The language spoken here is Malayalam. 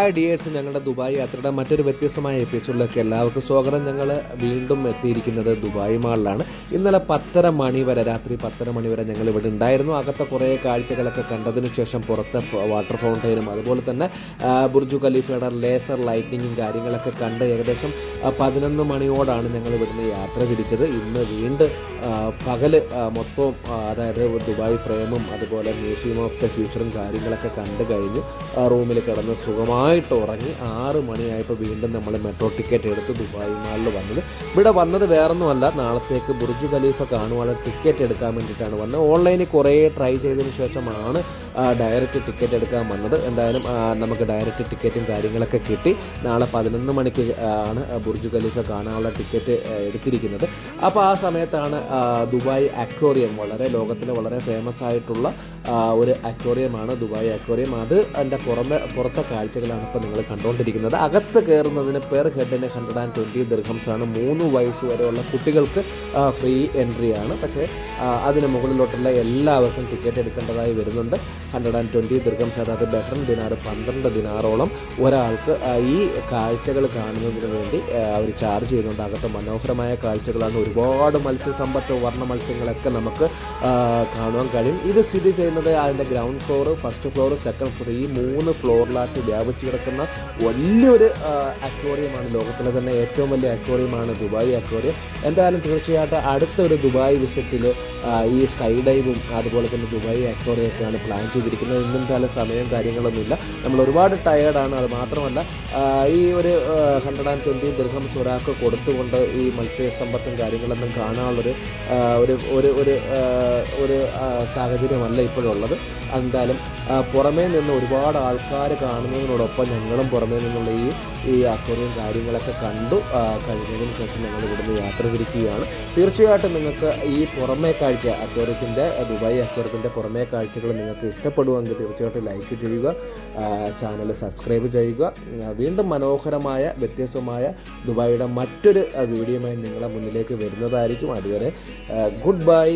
ഹായ് ഡിയേഴ്സ് ഞങ്ങളുടെ ദുബായ് യാത്രയുടെ മറ്റൊരു വ്യത്യസ്തമായ എപ്പിസോഡിലേക്ക് എല്ലാവർക്കും സ്വാഗതം. ഞങ്ങൾ വീണ്ടും എത്തിയിരിക്കുന്നത് ദുബായ് മാളിലാണ്. ഇന്നലെ പത്തര മണി വരെ രാത്രി പത്തര മണി വരെ ഞങ്ങൾ ഇവിടെ ഉണ്ടായിരുന്നു. അകത്തെ കുറേ കാഴ്ചകളൊക്കെ കണ്ടതിന് ശേഷം പുറത്തെ വാട്ടർ ഫൗണ്ടൈനും അതുപോലെ തന്നെ ബുർജു ഖലീഫയുടെ ലേസർ ലൈറ്റിങ്ങും കാര്യങ്ങളൊക്കെ കണ്ട് ഏകദേശം പതിനൊന്ന് മണിയോടാണ് ഞങ്ങൾ ഇവിടുന്ന് യാത്ര തിരിച്ചത്. ഇന്ന് വീണ്ടും പകൽ മൊത്തവും അതായത് ദുബായ് ഫ്രെയിമും അതുപോലെ മ്യൂസിയം ഓഫ് ദ ഫ്യൂച്ചറും കാര്യങ്ങളൊക്കെ കണ്ടു കഴിഞ്ഞ്. റൂമിൽ കിടന്ന് സുഖമായിട്ട് ഉറങ്ങി ആറ് മണിയായപ്പോൾ വീണ്ടും നമ്മൾ മെട്രോ ടിക്കറ്റ് എടുത്ത് ദുബായ് മാളിൽ വന്നത്. ഇവിടെ വന്നത് വേറൊന്നുമല്ല നാളത്തേക്ക് ബുർജു ഖലീഫ കാണുവാനുള്ള ടിക്കറ്റ് എടുക്കാൻ വേണ്ടിയിട്ടാണ് വന്നത്. ഓൺലൈനിൽ കുറേ ട്രൈ ചെയ്തതിന് ശേഷമാണ് ഡയറക്റ്റ് ടിക്കറ്റ് എടുക്കാൻ വന്നത്. എന്തായാലും നമുക്ക് ഡയറക്റ്റ് ടിക്കറ്റും കാര്യങ്ങളൊക്കെ കിട്ടി. നാളെ പതിനൊന്ന് മണിക്ക് ആണ് ബുർജു ഖലീഫ കാണാനുള്ള ടിക്കറ്റ് എടുത്തിരിക്കുന്നത്. അപ്പോൾ ആ സമയത്താണ് ദുബായ് അക്വോറിയം വളരെ ലോകത്തിലെ വളരെ ഫേമസ് ആയിട്ടുള്ള ഒരു അക്വോറിയമാണ് ദുബായ് അക്വോറിയം അത് എന്റെ പുറമെ പുറത്തെ കാഴ്ചകളാണ് ഇപ്പോൾ നിങ്ങൾ കണ്ടുകൊണ്ടിരിക്കുന്നത് അകത്ത് കയറുന്നതിന് പെർ ഹെഡിന് ഹൺഡ്രഡ് ആൻഡ് ട്വന്റി ആണ് മൂന്ന് വയസ്സ് വരെയുള്ള കുട്ടികൾക്ക് ഫ്രീ എൻട്രി ആണ്. പക്ഷേ അതിന് മുകളിലോട്ടുള്ള എല്ലാവർക്കും ടിക്കറ്റ് എടുക്കേണ്ടതായി വരുന്നുണ്ട്. ഹൺഡ്രഡ് ആൻഡ് ട്വന്റി ദിർഹംസ് അതായത് ബെഹ്റൻ ദിനാർ പന്ത്രണ്ട് ദിനാറോളം ഒരാൾക്ക് ഈ കാഴ്ചകൾ കാണുന്നതിന് വേണ്ടി അവർ ചാർജ് ചെയ്യുന്നുണ്ട്. അകത്ത് മനോഹരമായ കാഴ്ചകളാണ്. ഒരുപാട് മത്സ്യസമ്പത്ത് വർണ മത്സ്യങ്ങളൊക്കെ നമുക്ക് കാണുവാൻ കഴിയും. ഇത് സ്ഥിതി ചെയ്യുന്നത് അതിന്റെ ground floor first floor second floor ഈ മൂന്ന് ഫ്ലോറിലാക്കി വ്യാപിച്ച് കിടക്കുന്ന വലിയൊരു അക്വേറിയമാണ് ലോകത്തിലെ തന്നെ ഏറ്റവും വലിയ അക്വോറിയമാണ് ദുബായ് അക്വേറിയം എന്തായാലും തീർച്ചയായിട്ടും അടുത്ത ഒരു ദുബായ് വിസിറ്റിൽ ഈ സ്കൈ ഡൈവും അതുപോലെ തന്നെ ദുബായ് അക്വോറിയൊക്കെയാണ് പ്ലാൻ ചെയ്തിരിക്കുന്നത്. ഇന്നും കാല സമയം കാര്യങ്ങളൊന്നുമില്ല. നമ്മൾ ഒരുപാട് ടയേർഡാണ് അത് മാത്രമല്ല ഈ ഒരു ഹൺഡ്രഡ് ആൻഡ് ട്വന്റി ദീർഘംസ് ഒരാൾക്ക് കൊടുത്തുകൊണ്ട് ഈ മത്സ്യസമ്പത്തും കാര്യങ്ങളൊന്നും കാണാനുള്ളൊരു ഒരു ഒരു ഒരു സാഹചര്യമല്ല ഇപ്പോഴുള്ളത്. എന്തായാലും പുറമേ നിന്ന് ഒരുപാട് ആൾക്കാർ കാണുന്നതിനോടൊപ്പം ഞങ്ങളും പുറമേ നിന്നുള്ള ഈ ഈ അക്വറിയം കാര്യങ്ങളൊക്കെ കണ്ടു. കഴിഞ്ഞതിന് ശേഷം ഞങ്ങൾ ഇവിടുന്ന് യാത്ര തിരിക്കുകയാണ്. തീർച്ചയായിട്ടും നിങ്ങൾക്ക് ഈ പുറമേ കാഴ്ച അക്വറിയത്തിന്റെ ദുബായ് അക്വറിയത്തിന്റെ പുറമേ കാഴ്ചകൾ നിങ്ങൾക്ക് ഇഷ്ടപ്പെടുമെങ്കിൽ തീർച്ചയായിട്ടും ലൈക്ക് ചെയ്യുക ചാനൽ സബ്സ്ക്രൈബ് ചെയ്യുക. വീണ്ടും മനോഹരമായ വ്യത്യസ്തമായ ദുബായിയുടെ മറ്റൊരു വീഡിയോയുമായി നിങ്ങളുടെ മുന്നിലേക്ക് വരുന്നതായിരിക്കും. അതുവരെ ഗുഡ് ബൈ